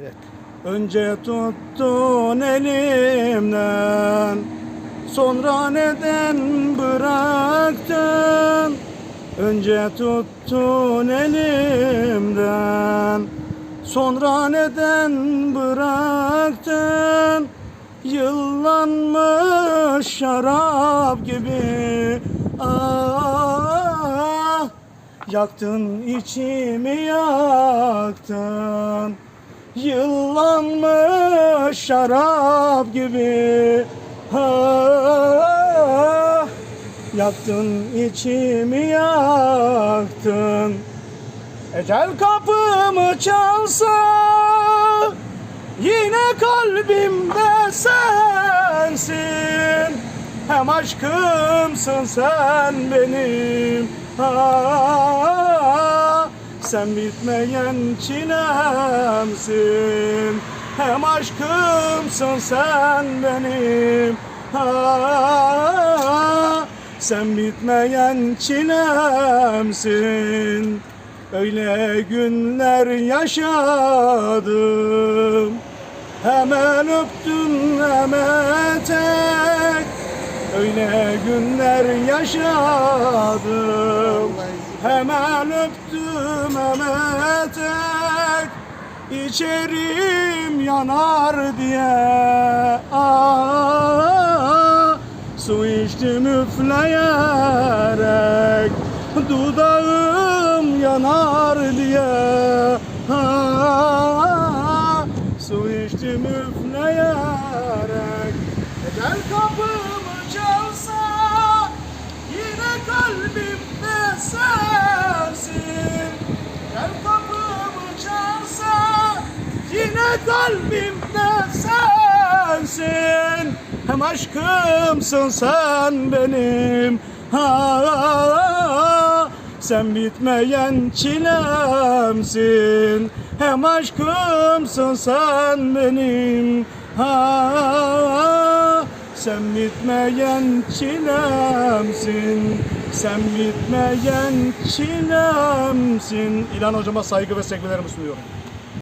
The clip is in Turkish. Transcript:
Evet. Önce tuttun elimden Sonra neden bıraktın? Önce tuttun elimden Sonra neden bıraktın? Yıllanmış şarap gibi Ah Yaktın içimi yaktın Yıllanmış şarap gibi. Ha, Yaktın içimi yaktın. Ecel kapımı çalsa Yine kalbimde sensin. Hem aşkımsın sen benim. Ha, Sen bitmeyen çilemsin Hem aşkımsın sen benim. Ha, Sen bitmeyen çilemsin Öyle günler yaşadım. Hemen öptüm hemen tek. Öyle günler yaşadım Hemen öptüm hemen tek İçerim yanar diye. Ah, Su içtim üfleyerek kalbimde sensin. Hem aşkımsın sen benim. Ha, Sen bitmeyen çilemsin. Hem aşkımsın sen benim. Ha, Sen bitmeyen çilemsin. Sen bitmeyen çilemsin. İlhan hocama saygı ve sevgilerimi sunuyorum.